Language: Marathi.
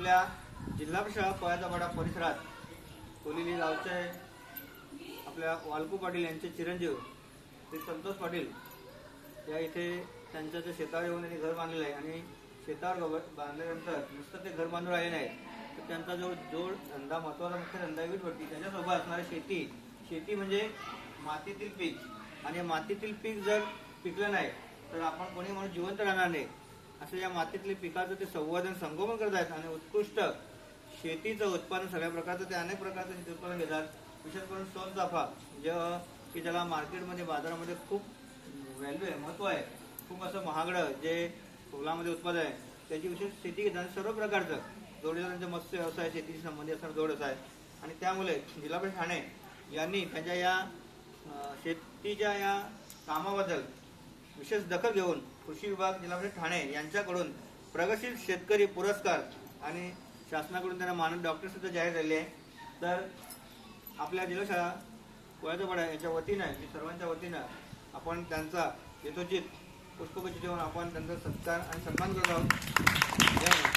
आपल्या जिल्हा परिषद पोळ्याचा पाडा परिसरात कोलिली गावचे आपल्या वालकू पाटील यांचे चिरंजीव श्री संतोष पाटील या इथे त्यांच्या ते शेतावर येऊन त्यांनी घर बांधलेलं आहे आणि शेतावर बांधल्यानंतर नुसतं ते घर बांधून राहिले नाही तर त्यांचा जो जोड धंदा महत्त्वाचा मुख्य धंदा वीट भट्टी त्याच्यासोबत असणारी शेती. शेती म्हणजे मातीतील पीक. आणि मातीतील पीक जर पिकलं नाही तर आपण कोणी म्हणून जिवंत राहणार नाही. असं या मातीतले पिकाचं ते संवर्धन संगोपन करत आहेत आणि उत्कृष्ट शेतीचं उत्पादन सगळ्या प्रकारचं ते अनेक प्रकारचं शेती उत्पादन घेतात. विशेष करून सोनचाफा जे की ज्याला मार्केटमध्ये बाजारामध्ये खूप व्हॅल्यू आहे महत्त्व आहे. खूप असं महागडं जे फुलामध्ये उत्पादन आहे त्याची विशेष शेती घेतात. सर्व प्रकारचं जोडीला मत्स्य व्यवसाय शेतीशी संबंधित असणारा जोड आहे आणि त्यामुळे जिल्हा परिषद ठाणे यांनी त्यांच्या या शेतीच्या या कामाबद्दल विशेष दखल घेऊन कृषी विभाग जिल्हा परिषद ठाणे यांच्याकडून प्रगतशील शेतकरी पुरस्कार आणि शासनाकडून त्यांना मानद डॉक्टर सुद्धा जाहीर झाले आहे. तर आपल्या जिल्हा शाळा कोळ्याचा याच्या वतीनं सर्वांच्या वतीनं आपण त्यांचा यथोचित पुष्पगुच्छ देऊन आपण त्यांचा सत्कार आणि सन्मान करत आहोत.